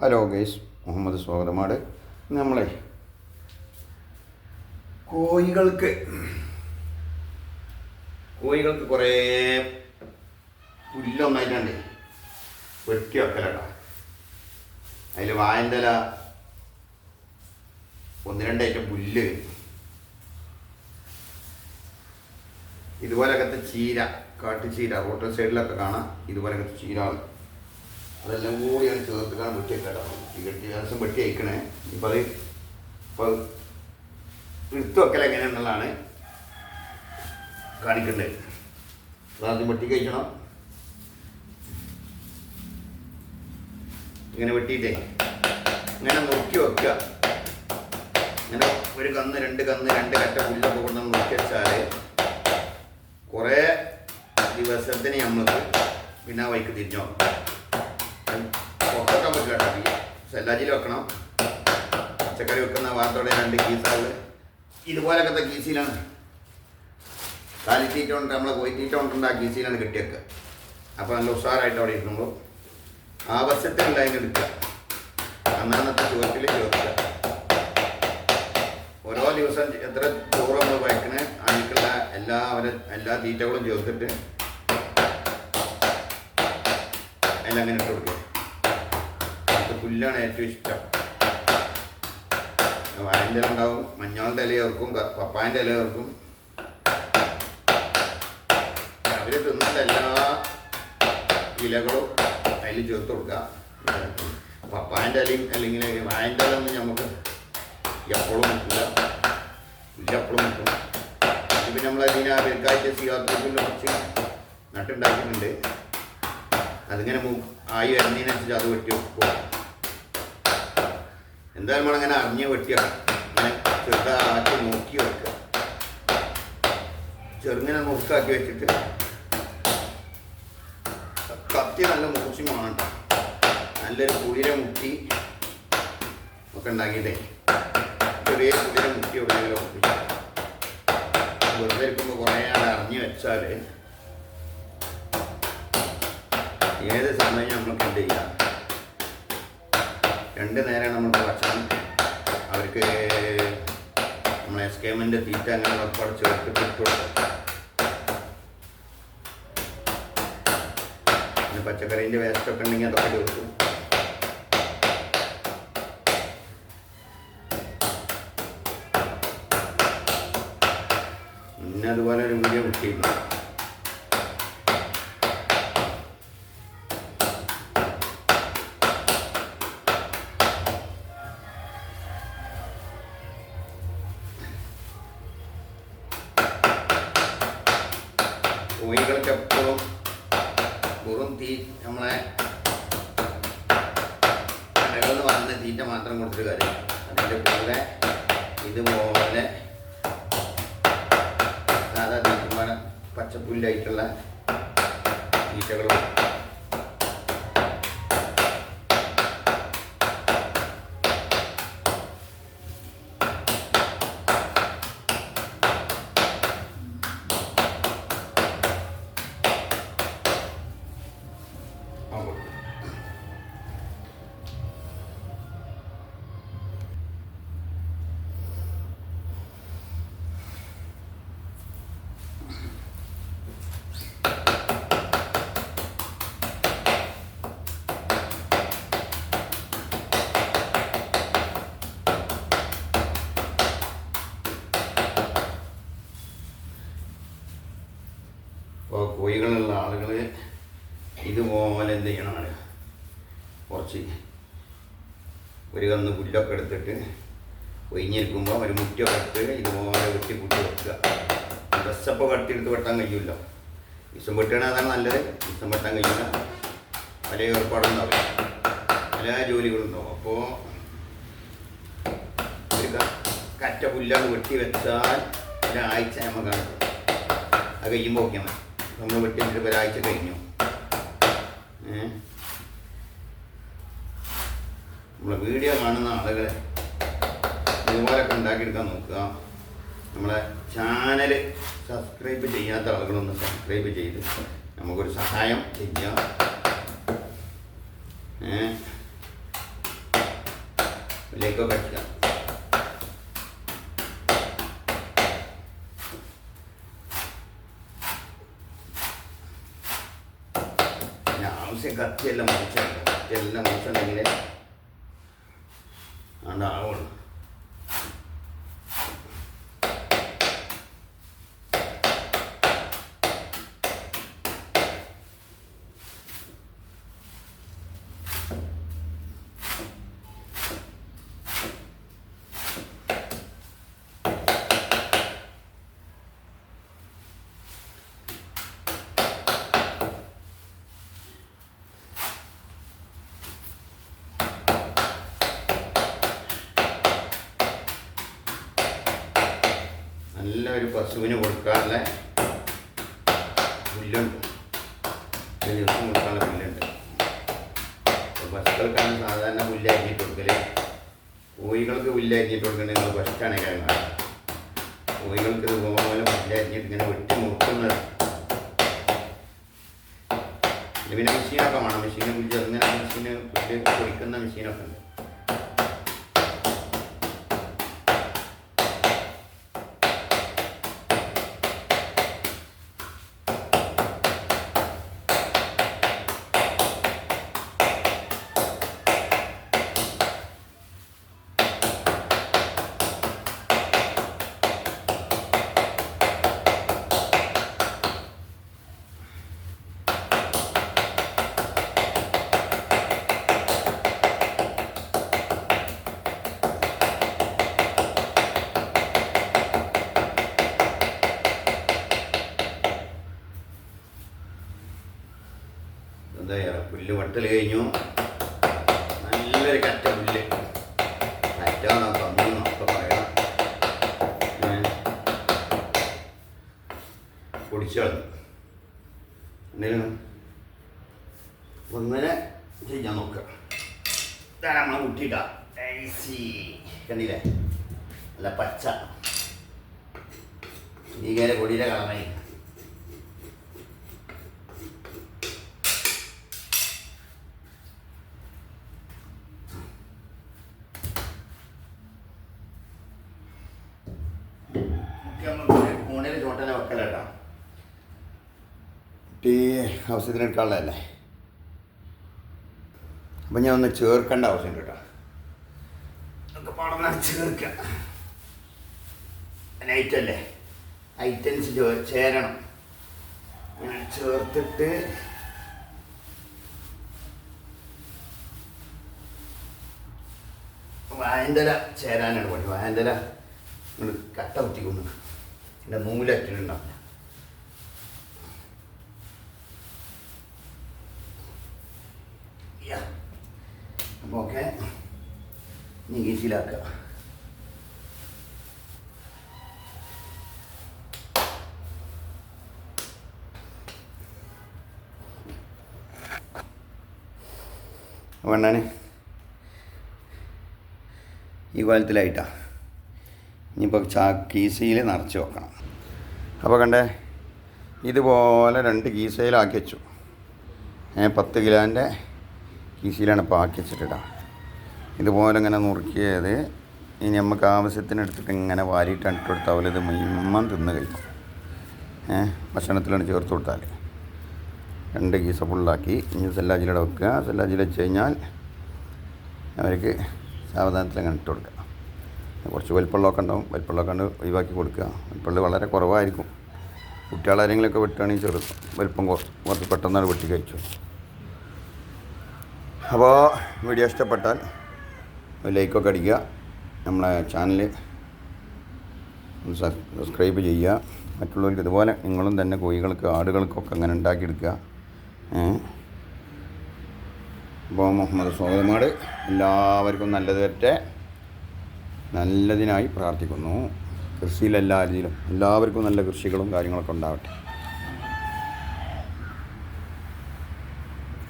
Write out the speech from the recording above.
Hello guys Muhammad സ്വാഗതമാണ്. നമ്മളെ കോഴികൾക്ക് കോഴികൾക്ക് കുറേ പുല്ലൊന്നായിട്ടുണ്ട് വെട്ടി വെക്കലട്ടോ അതിൽ വായന്തല ഒന്ന് രണ്ടായിട്ട് പുല്ല് ഇതുപോലൊക്കെ ചീര കാട്ടുചീര ഹോട്ടൽ സൈഡിലൊക്കെ കാണാം. ഇതുപോലൊക്കെ ചീര അതെല്ലാം കൂടി ഞാൻ ചേർത്തിട്ടാണ് വെട്ടി വെക്കട്ടോ ഈ കെട്ടി ദിവസം വെട്ടി അയക്കണേ ഇപ്പം അത് ഇപ്പോൾ എടുത്തു വെക്കൽ എങ്ങനെയാണെന്നുള്ളതാണ് കാണിക്കേണ്ടത് അതാദ്യം വെട്ടി കഴിക്കണം. ഇങ്ങനെ വെട്ടിയിട്ടേ. ഇങ്ങനെ നോക്കി വെക്കുക. ഇങ്ങനെ ഒരു കന്ന് രണ്ട് കന്ന് രണ്ട് കറ്റ പുല്ലൊക്കെ കൊണ്ട് നമ്മൾ നോക്കി വെച്ചാൽ കുറേ ദിവസത്തിന് നമ്മൾക്ക് പിന്നെ വൈക്ക് തിരിഞ്ഞു നോക്കാം പുറത്തൊക്കെ പറ്റില്ല. കേട്ടോ സെല്ലാജിൽ വെക്കണം. പച്ചക്കറി വെക്കുന്ന വാർത്തയുടെ രണ്ട് കീസുകൾ ഇതുപോലൊക്കെ കീസിലാണ്. കാലിത്തീറ്റ കൊണ്ട് നമ്മളെ കോയിത്തീറ്റ കൊണ്ടുണ്ട് ആ കീസിലാണ് കിട്ടിയൊക്കെ അപ്പോൾ നല്ല ഉഷാറായിട്ട് അവിടെ ഇരിക്കുമ്പോൾ ആവശ്യത്തിനുണ്ടായി എടുക്കുക. അന്നാന്നത്തെ ചുവട്ടിൽ ചേർക്കുക. ഓരോ ദിവസം എത്ര ചോറ് നമ്മൾ വയ്ക്കണേ അതിലേക്കുള്ള എല്ലാ അവരെ എല്ലാ തീറ്റകളും ചേർത്തിട്ട് അതിലങ്ങനെ ഇട്ട് കൊടുക്കുക. പുല്ലാണ് ഏറ്റവും ഇഷ്ടം. വാഴന്റെ ഉണ്ടാവും. മഞ്ഞളുടെ ഇല ചേർക്കും ക- പപ്പായന്റെ ഇല ചേർക്കും അവർ തിന്നുന്ന എല്ലാ ഇലകളും അതിൽ ചേർത്ത് കൊടുക്കുക. പപ്പായന്റെ ഇലയും അല്ലെങ്കിൽ വാഴന്റെ ഇല ഒന്നും നമുക്ക് എപ്പോഴും നിൽക്കില്ല പുല്ല് എപ്പോഴും നിൽക്കും പിന്നെ നമ്മൾ അതിനെ വെൽക്കാഴ്ച സിയാത്രത്തിൽ കുറച്ച് നട്ടുണ്ടാക്കുന്നുണ്ട് അതിങ്ങനെ ആയി വരുന്നതിനനുസരിച്ച് അത് വെട്ടി വെക്കുക എന്തായാലും നമ്മളങ്ങനെ അറിഞ്ഞ വെട്ടിയാണ് അങ്ങനെ ചെറുതാക്കി നോക്കി വെക്കുക. ചെറുങ്ങനെ മുറുക്കാക്കി വെച്ചിട്ട് കത്തി നല്ല മൂർച്ചി വേണം. നല്ലൊരു കുളിര മുട്ടി ഒക്കെ ഉണ്ടാക്കിയിട്ടേ. ചെറിയ കുളിര മുട്ടി എവിടെയെങ്കിലും വെറുതെ ഇരിക്കുമ്പോൾ കുറേ ആൾ അറിഞ്ഞ് വെച്ചാൽ ഏത് സമയം നമ്മൾക്ക് എന്ത് രണ്ട് നേരമാണ് നമ്മൾ ഭക്ഷണം. അവർക്ക് നമ്മളെ എസ്കേമിന്റെ തീറ്റ അങ്ങനെ ഉറപ്പാട് ഇട്ട് കൊടുക്കും പിന്നെ പച്ചക്കറീന്റെ വേസ്റ്റൊക്കെ ഉണ്ടെങ്കിൽ അതൊക്കെ ചേർക്കും പിന്നെ അതുപോലെ ഒരു വീഡിയോ കിട്ടിയിരുന്നു കോഴികൾക്ക് എപ്പോഴും വെറും തീ നമ്മളെ കടകളിൽ വാങ്ങുന്ന തീറ്റ മാത്രം കൊടുത്തിട്ട് കാര്യം അതിന്റെ കൂടെ ഇതുപോലെ സാധാ തീറ്റമാണ് പച്ചപ്പുല്ലായിട്ടുള്ള തീറ്റകളും ആ കൊടുക്കും ഇപ്പോൾ കോഴികളുള്ള ആളുകൾ ഇതുപോലെ എന്ത് ചെയ്യണമാണ് കുറച്ച് ഒരു കന്ന് പുല്ലൊക്കെ എടുത്തിട്ട് ഒഴിഞ്ഞിരിക്കുമ്പോൾ ഒരു മുറ്റൊക്കെ എടുത്ത് ഇതുപോലെ വെട്ടി കൂട്ടി വെക്കുക. ഡ്രസ്സപ്പോൾ കട്ടിയെടുത്ത് വെട്ടാൻ കഴിയുമല്ലോ വിഷം വെട്ടണ നല്ലത് വിഷം വെട്ടാൻ കഴിയില്ല പല ഏർപ്പാടുണ്ടാവില്ല. പല ജോലികളുണ്ടാവും. അപ്പോൾ ഒരു കറ്റ പുല്ലാണ് വെട്ടി വെച്ചാൽ ഒരാഴ്ച നമുക്കാണ് അത് കഴിയുമ്പോൾ ഓക്കെ. നമ്മൾ വെട്ടി വെച്ചിട്ട് ഒരാഴ്ച കഴിഞ്ഞു. ഏ? നമ്മളെ വീഡിയോ കാണുന്ന ആളുകളെ ഇതുപോലൊക്കെ ഉണ്ടാക്കിയെടുക്കാൻ നോക്കുക. നമ്മളെ ചാനൽ സബ്സ്ക്രൈബ് ചെയ്യാത്ത ആളുകളൊന്ന് സബ്സ്ക്രൈബ് ചെയ്ത് നമുക്കൊരു സഹായം ചെയ്യാം. അടിക്കാം പിന്നെ ആവശ്യം കത്തിയെല്ലാം മുറിച്ചുണ്ട് കത്തിയെല്ലാം മുറിച്ചുണ്ടെങ്കിൽ 俺那屋嘞。നല്ല ഒരു പശുവിന് കൊടുക്കാനുള്ള പുല്ലുണ്ട്. ദിവസം കൊടുക്കാനുള്ള പുല്ലുണ്ട്. പശുക്കൾക്കാണ് സാധാരണ പുല്ല് അരിഞ്ഞിട്ട് കൊടുക്കൽ. കോഴികൾക്ക് പുല്ല് അരിഞ്ഞിട്ട് കൊടുക്കുന്നത് നിങ്ങൾ ഫസ്റ്റാണ് കാര്യങ്ങൾ കോഴികൾക്ക് ഇതുപോലെ പുല്ല് അരിഞ്ഞിട്ട് ഇങ്ങനെ വെട്ടി മുറുക്കുന്നത്. പിന്നെ മെഷീനൊക്കെ വേണം. മെഷീനെ പുല്ല് അങ്ങനെ മെഷീന് പുല്ല് പൊടിക്കുന്ന മെഷീനൊക്കെ ഉണ്ട് എന്താ വെട്ടൽ കഴിഞ്ഞു. നല്ലൊരു കറ്റ പുല്ല്. കറ്റാണോ തന്നു ഒക്കെ പറയാം. പൊടിച്ചു ഒന്നിനെ ചെയ്യാൻ നോക്കുക. നമ്മളെ കുട്ടിയിട്ട കണ്ടില്ലേ? നല്ല പച്ച. നീ കയറി കൊടിയിലെ കളറായി. ചോട്ടനെ ആവശ്യത്തിന് എടുക്കാനുള്ളതല്ലേ അപ്പം ഞാൻ ഒന്ന് ചേർക്കേണ്ട ആവശ്യം കേട്ടോ. ഒക്കെ പാടന്ന ചേർക്കുക നൈറ്റല്ലേ ഐറ്റംസ് ചേരണം. ചേർത്തിട്ട് വായന്തല ചേരാനാണ് പണി. വായന്തല കട്ട കുത്തിക്കുന്നു. എന്റെ നൂലറ്റിലുണ്ടാവില്ല അപ്പോൾ ഓക്കെ നീശിലാക്കുക വേണ്ടാണ് ഈ കോലത്തിലായിട്ടാണ് ഇനിയിപ്പോൾ ചാ കീസയിൽ നിറച്ച് വെക്കണം. അപ്പോൾ കണ്ടേ ഇതുപോലെ രണ്ട് കീസയിലാക്കി വെച്ചു. പത്ത് കിലോന്റെ കീസയിലാണ് ഇപ്പോൾ ആക്കി വെച്ചിട്ടിടാം. ഇതുപോലെ ഇങ്ങനെ നുറുക്കിയത് ഇനി നമുക്ക് ആവശ്യത്തിന് എടുത്തിട്ട് ഇങ്ങനെ വാരിയിട്ട് ഇട്ട് കൊടുത്താൽ ഇത് മിനിമം തിന്ന് കഴിക്കും. ഏ ഭക്ഷണത്തിലാണ് ചേർത്ത് കൊടുത്താൽ രണ്ട് കീസ ഫുള്ളാക്കി ഇനി സെല്ലാജിലൂടെ വെക്കുക. സെല്ലാജിൽ വെച്ച് കഴിഞ്ഞാൽ അവർക്ക് സാവധാനത്തിൽ അങ്ങനെ ഇട്ട് കൊടുക്കുക. കുറച്ച് വലിപ്പമുള്ളതൊക്കെ ഉണ്ടാവും. വലിപ്പമുള്ളതൊക്കെ ഉണ്ട് ഒഴിവാക്കി കൊടുക്കുക. വലിപ്പമുള്ള വളരെ കുറവായിരിക്കും. കുട്ടികളാരെങ്കിലുമൊക്കെ വെട്ടുകയാണെങ്കിൽ ചെറു വലിപ്പം കുറച്ച് പെട്ടെന്നാണ് വെട്ടി കഴിച്ചു. അപ്പോൾ വീഡിയോ ഇഷ്ടപ്പെട്ടാൽ ലൈക്കൊക്കെ അടിക്കുക. നമ്മളെ ചാനൽ സബ്സ്ക്രൈബ് ചെയ്യുക. മറ്റുള്ളവർക്ക് ഇതുപോലെ നിങ്ങളും തന്നെ കോഴികൾക്ക് ആടുകൾക്കൊക്കെ അങ്ങനെ ഉണ്ടാക്കിയെടുക്കുക. അപ്പോൾ മുഹമ്മദ് സ്വാഗതമാട് എല്ലാവർക്കും നല്ലത് വരട്ടെ. നല്ലതിനായി പ്രാർത്ഥിക്കുന്നു. കൃഷിയിലെല്ലാ രീതിയിലും എല്ലാവർക്കും നല്ല കൃഷികളും കാര്യങ്ങളൊക്കെ ഉണ്ടാവട്ടെ.